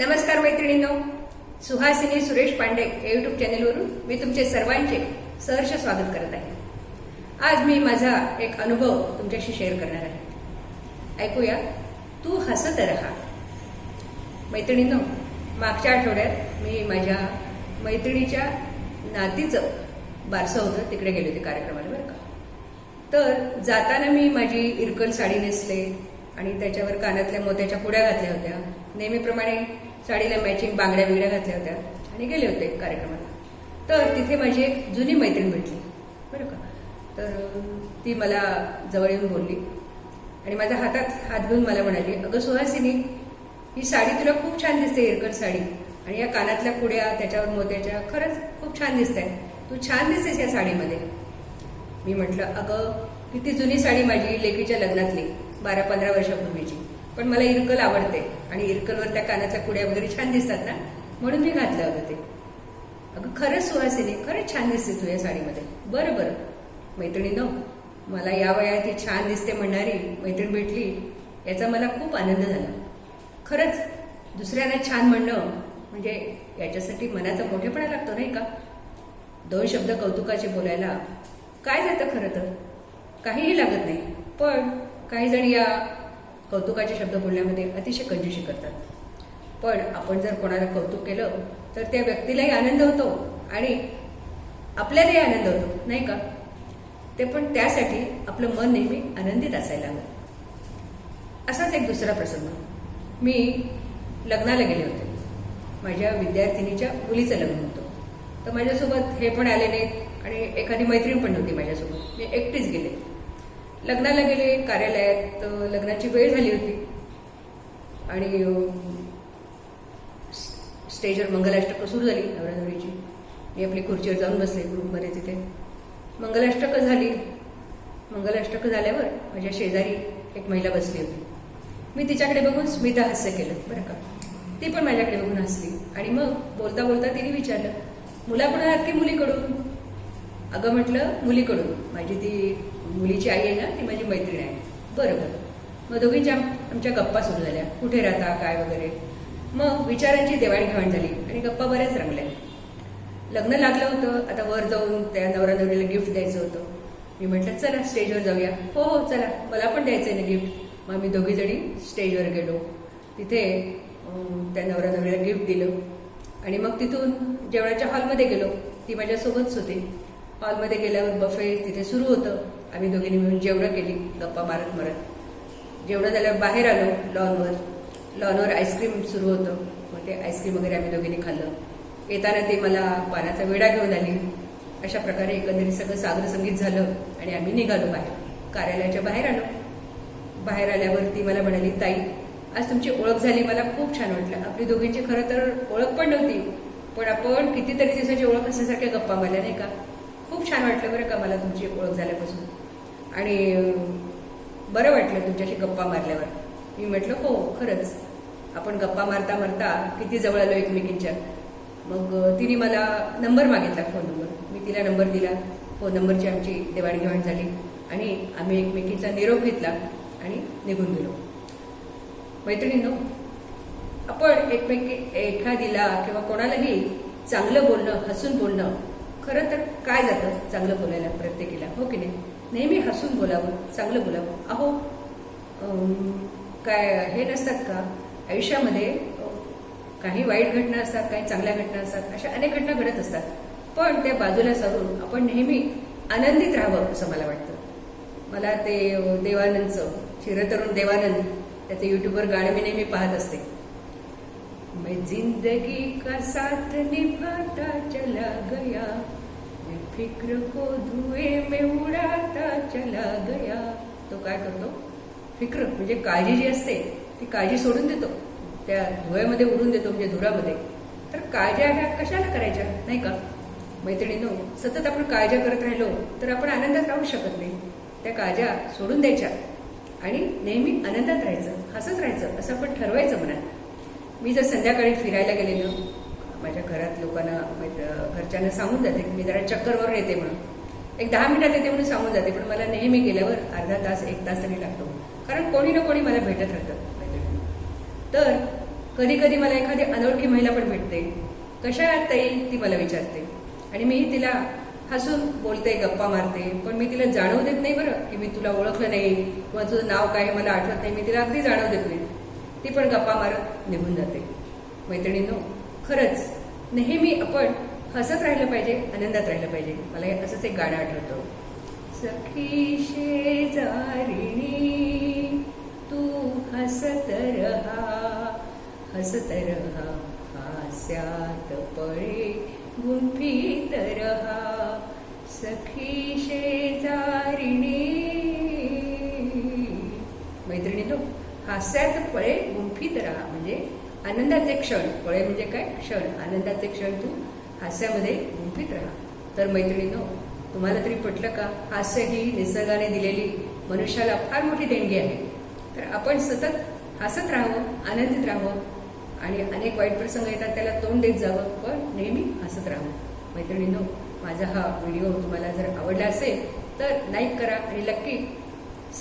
नमस्कार मैत्रिणींनो सुहासिनी सुरेश पांडे या युट्यूब चॅनेलवरून मी तुमचे सर्वांचे सहर्ष स्वागत करत आहे. आज मी माझा एक अनुभव तुमच्याशी शेअर करणार आहे. ऐकूया तू हसत रहा. मैत्रिणींनो मागच्या आठवड्यात मी माझ्या मैत्रिणीच्या नातीचं बारसं होतं तिकडे गेले होते कार्यक्रमाला बरं का. तर जाताना मी माझी इरकल साडी नेसले आणि त्याच्यावर कानातल्या मोत्याच्या पुड्या घातल्या होत्या. नेहमीप्रमाणे साडीला मॅचिंग बांगड्या बिगड्या घातल्या होत्या आणि गेले होते कार्यक्रमाला. तर तिथे माझी एक जुनी मैत्रीण भेटली. बरं का? तर ती मला जवळ येऊन बोलली आणि माझ्या हातात हात घेऊन मला म्हणाली अगं सुहासिनी ही साडी तुला खूप छान दिसते इरकल साडी. आणि या कानातल्या पुड्या त्याच्यावर मोत्याच्या खरंच खूप छान दिसत तू छान दिसतेस या साडीमध्ये. मी म्हटलं अगं किती जुनी साडी माझी लेकीच्या लग्नातली बारा पंधरा वर्षापूर्वीची. पण मला इरकल आवडते. आणि इरकलवर त्या कानाच्या कुड्या वगैरे छान दिसतात ना? म्हणून मी घातलं होतं ते. अगं खरंच सुहासिनी खरंच छान दिसते तू या साडीमध्ये. बरं बरं. मैत्रिणी नो मला या वयात ही छान दिसते म्हणणारी मैत्रीण भेटली याचा मला खूप आनंद झाला. खरंच दुसऱ्यांना छान म्हणणं म्हणजे याच्यासाठी मनाचा मोठेपणा लागतो नाही का? दोन शब्द कौतुकाचे बोलायला काय जातं खरं तर? काहीही लागत नाही. पण काही जण या कौतुकाचे शब्द बोलण्यामध्ये अतिशय कंजूशी करतात. पण आपण जर कोणाला कौतुक केलं तर त्या व्यक्तीलाही आनंद होतो आणि आपल्यालाही आनंद होतो नाही का? ते पण त्यासाठी आपलं मन नेहमी आनंदित असायला हवं. असाच एक दुसरा प्रसंग. मी लग्नाला गेले होते. माझ्या विद्यार्थिनीच्या मुलीचं लग्न होतं. तर माझ्यासोबत हे पण आले नाहीत आणि एखादी मैत्रीण पण नव्हती माझ्यासोबत. मी एकटीच गेले. लग्नाला गेले कार्यालयात लग्नाची वेळ झाली होती. आणि स्टेजवर मंगलाष्टक सुरू झाली नवरानवरीची मी आपली खुर्चीवर जाऊन बसले ग्रुपमध्ये तिथे. मंगलाष्टक झाली. मंगलाष्टक झाल्यावर माझ्या शेजारी एक महिला बसली होती. मी तिच्याकडे बघून स्मिता हास्य केलं बरं का. ती पण माझ्याकडे बघून हसली. आणि मग बोलता बोलता तिने विचारलं मुलाकडून आहात की मुलीकडून? अगं म्हटलं मुलीकडून. माझी ती मुलीची आई आहे ना ती माझी मैत्रीण आहे. बरं बरं मग दोघींच्या आमच्या गप्पा सुरू झाल्या. कुठे राहता काय वगैरे? मग विचारांची देवाणघेवाण झाली आणि गप्पा बऱ्याच रंगल्या. लग्न लागलं होतं आता वर जाऊन त्या नवरा नवरीला गिफ्ट द्यायचं होतं. मी म्हटलं चला स्टेजवर जाऊया. हो हो चला. मला पण द्यायचं आहे ना गिफ्ट मग आम्ही दोघी जणी स्टेजवर गेलो. तिथे त्या नवरा नवरीला गिफ्ट दिलं. आणि मग तिथून जेवणाच्या हॉलमध्ये गेलो. ती माझ्यासोबतच होती. हॉलमध्ये गेल्यावर बफे तिथे सुरू होतं. आम्ही दोघींनी मिळून जेवणं केली गप्पा मारत मारत. जेवणं झाल्यावर बाहेर आलो लॉनवर. लॉनवर आईस्क्रीम सुरू होतं. मग ते आईस्क्रीम वगैरे आम्ही दोघींनी खाल्लं. येताना ती मला पाण्याचा विडा घेऊन आली. अशा प्रकारे एकंदरीत सगळं सागर संगीत झालं आणि आम्ही निघालो बाहेर. कार्यालयाच्या बाहेर आलो. बाहेर आल्यावर ती मला म्हणाली ताई आज तुमची ओळख झाली. मला खूप छान वाटलं. आपली दोघींची खरं तर ओळख पण नव्हती. पण आपण कितीतरी दिवसाची ओळख असल्यासारख्या गप्पा मारल्या नाही का? खूप छान वाटलं बरं का मला तुमची ओळख झाल्यापासून. आणि बरं वाटलं तुमच्याशी गप्पा मारल्यावर. मी म्हटलं हो खरंच. आपण गप्पा मारता मारता किती जवळ आलो एकमेकींच्या. मग तिने मला नंबर मागितला फोन नंबर मी तिला नंबर दिला. फोन नंबरची आमची देवाणघेवाण झाली. आणि आम्ही एकमेकींचा निरोप घेतला आणि निघून गेलो. मैत्रिणींनो आपण एकमेकी एखादीला किंवा कोणालाही चांगलं बोलणं हसून बोलणं खरं तर काय जातं चांगलं बोलायला प्रत्येकीला हो की नाही? नेहमी हसून बोलावं चांगलं बोलावं. अहो काय हे नसतात का? आयुष्यामध्ये काही वाईट घटना असतात काही चांगल्या घटना असतात अशा अनेक घटना घडत असतात. पण त्या बाजूला सारून आपण नेहमी आनंदित राहावं असं मला वाटतं. मला ते देवानंदचं चिरतरुण देवानंद त्याचं युट्यूबवर गाणं मी नेहमी पाहत असते. मैं जिंदगी का साथ निभाता चला गया. फिक्र को धुए में उड़ाता चला गया. तो काय करतो? फिक्र म्हणजे काळजी जी असते ती काळजी सोडून देतो. त्या धुव्यामध्ये उडून देतो म्हणजे धुरामध्ये. तर काळज्या ह्या कशाला करायच्या? नाही का? मैत्रिणीनो सतत आपण काळज्या करत राहिलो तर आपण आनंदात राहू शकत नाही. त्या काळज्या सोडून द्यायच्या. आणि नेहमी आनंदात राहायचं हसत राहायचं असं आपण ठरवायचं मनात. मी जर संध्याकाळी फिरायला गेले ना माझ्या घरात लोकांना मैत्र- घरच्यांना सांगून जाते की मी जरा चक्करवर येते म्हणून. एक दहा मिनिटात येते म्हणून सांगून जाते पण मला नेहमी गेल्यावर अर्धा तास एक तास तरी लागतो. कारण कोणी ना कोणी मला भेटत राहतं मैत्रिणी तर कधी कधी मला एखादी अनोळखी महिला पण भेटते. कशा आहात ताई? ती मला विचारते. आणि मीही तिला हसून बोलते गप्पा मारते. पण मी तिला जाणवू देत नाही बरं की मी तुला ओळखलं नाही किंवा तुझं नाव काय हे मला आठवत नाही. मी तिला अगदी जाणवू देत नाही. ती पण गप्पा मारत निघून जाते. मैत्रिणींनो खरंच नेहमी आपण हसत राहिलं पाहिजे आनंदात राहिलं पाहिजे. मला हे असंच एक गाणं आठवतं. सखी शेजारिणी तू हसत रहा हसत रहा हास्यात पळे गुंफीत रहा. सखी शेजारिणी मैत्रिणीनो हास्यात पळे गुंफीत रहा. म्हणजे आनंदाचे क्षण. पळे म्हणजे काय? क्षण. आनंदाचे क्षण तू हास्यामध्ये गुंफित राहा. तर मैत्रिणींनो तुम्हाला तरी पटलं का? हास्य ही निसर्गाने दिलेली मनुष्याला फार मोठी देणगी आहे. तर आपण सतत हसत राहावं आनंदित राहावं आणि अनेक वाईट प्रसंग येतात त्याला तोंड देत जावं पण नेहमी हसत राहावं. मैत्रिणींनो माझा हा व्हिडिओ तुम्हाला जर आवडला असेल तर लाईक करा आणि नक्की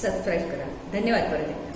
सबस्क्राईब करा. धन्यवाद परत एकदा.